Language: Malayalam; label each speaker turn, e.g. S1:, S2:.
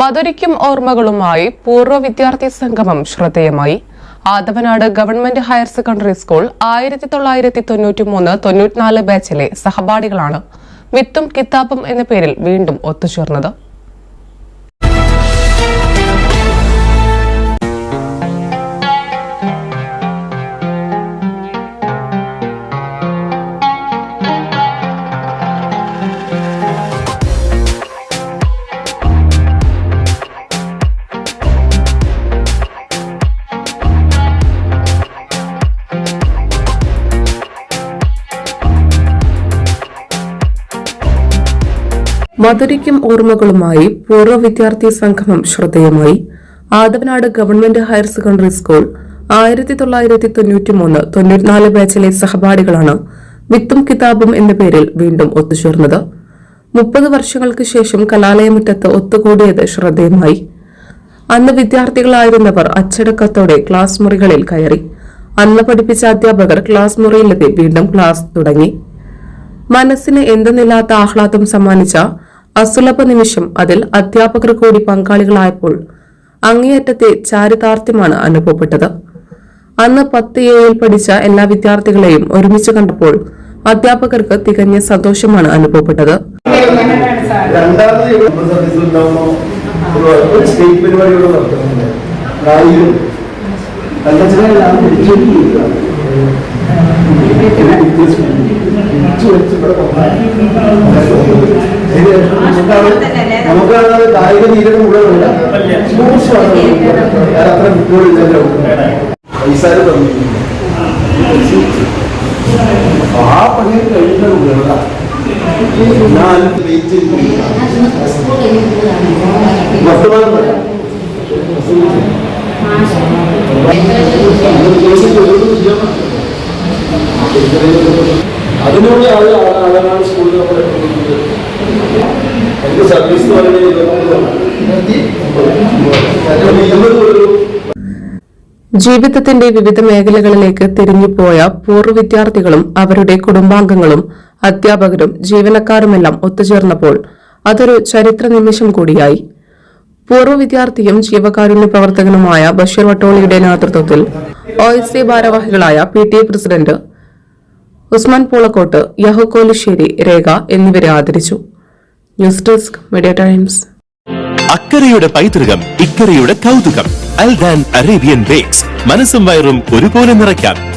S1: മധുരിക്കും ഓർമ്മകളുമായി പൂർവ വിദ്യാർത്ഥി സംഗമം ശ്രദ്ധേയമായി. Athavanad government higher secondary school ആയിരത്തി തൊള്ളായിരത്തി തൊണ്ണൂറ്റി മൂന്ന് തൊണ്ണൂറ്റിനാല് ബാച്ചിലെ സഹപാഠികളാണ് വിത്തും കിതാബും എന്ന പേരിൽ വീണ്ടും ഒത്തുചേർന്നത്. മധുരിക്കും ഓർമ്മകളുമായി പൂർവ വിദ്യാർത്ഥി സംഗമം ശ്രദ്ധേയമായി. Athavanad government higher secondary school ആയിരത്തി തൊള്ളായിരത്തി തൊണ്ണൂറ്റി മൂന്ന് തൊണ്ണൂറ്റിനാല് ബാച്ചിലെ സഹപാഠികളാണ് വിത്തും കിതാബും എന്ന പേരിൽ വീണ്ടും ഒത്തുചേർന്നത്. മുപ്പത് വർഷങ്ങൾക്ക് ശേഷം കലാലയമുറ്റത്ത് ഒത്തുകൂടിയത് ശ്രദ്ധേയമായി. അന്ന് വിദ്യാർത്ഥികളായിരുന്നവർ അച്ചടക്കത്തോടെ ക്ലാസ് മുറികളിൽ കയറി. അന്ന് പഠിപ്പിച്ച അധ്യാപകർ ക്ലാസ് മുറിയിലെത്തി വീണ്ടും ക്ലാസ് തുടങ്ങി. മനസ്സിന് എന്തെന്നില്ലാത്ത ആഹ്ലാദം സമ്മാനിച്ച അസുലഭ നിമിഷം അതിൽ അധ്യാപകർ കൂടി പങ്കാളികളായപ്പോൾ അങ്ങേയറ്റത്തെ ചാരിതാർത്ഥ്യമാണ് അനുഭവപ്പെട്ടത്. അന്ന് പത്ത് എയിൽ പഠിച്ച എല്ലാ വിദ്യാർത്ഥികളെയും ഒരുമിച്ച് കണ്ടപ്പോൾ അധ്യാപകർക്ക് തികഞ്ഞ സന്തോഷമാണ് അനുഭവപ്പെട്ടത്.
S2: രണ്ടാമത് നമ്മുടെ സർവീസിൽ ഉണ്ടാവുമ്പോൾ ഒരു സ്റ്റേറ്റ് പരിപാടികൾ നടത്തുന്നുണ്ട് റാലിയും കണ്ടച്ചനെല്ലാം നമുക്കാണ് കായിക നീരം മുഴുവനല്ല ഞാൻ അത്ര കുട്ടികളില്ല പൈസാര് തന്നിട്ടുണ്ട് ആ പണി കഴിഞ്ഞ കുട്ടികളാണ് ഞാൻ വെയിറ്റ് വർത്തമാനം പറയാം അതിനുള്ള ആൾ ആളാണ് സ്കൂളിൽ നമ്മൾ എനിക്ക് സർവീസ് എന്ന് പറയുന്നത്
S1: ജീവിതത്തിന്റെ വിവിധ മേഖലകളിലേക്ക് തിരിഞ്ഞുപോയ പൂർവ വിദ്യാർത്ഥികളും അവരുടെ കുടുംബാംഗങ്ങളും അധ്യാപകരും ജീവനക്കാരുമെല്ലാം ഒത്തുചേർന്നപ്പോൾ അതൊരു ചരിത്ര നിമിഷം കൂടിയായി. പൂർവ വിദ്യാർത്ഥിയും ജീവകാരുണ്യ പ്രവർത്തകനുമായ ബഷീർ വട്ടോളിയുടെ നേതൃത്വത്തിൽ ഒ എസ് സി ഭാരവാഹികളായ P T A president Usman Poolakkot യഹുക്കോലിശ്ശേരി Rekha എന്നിവരെ ആദരിച്ചു. News desk media times.
S3: അക്കരയുടെ പൈതൃകം ഇക്കരയുടെ കൗതുകം. Aldan Arabian bakes. മനസ്സും വയറും ഒരുപോലെ നിറയ്ക്കാം.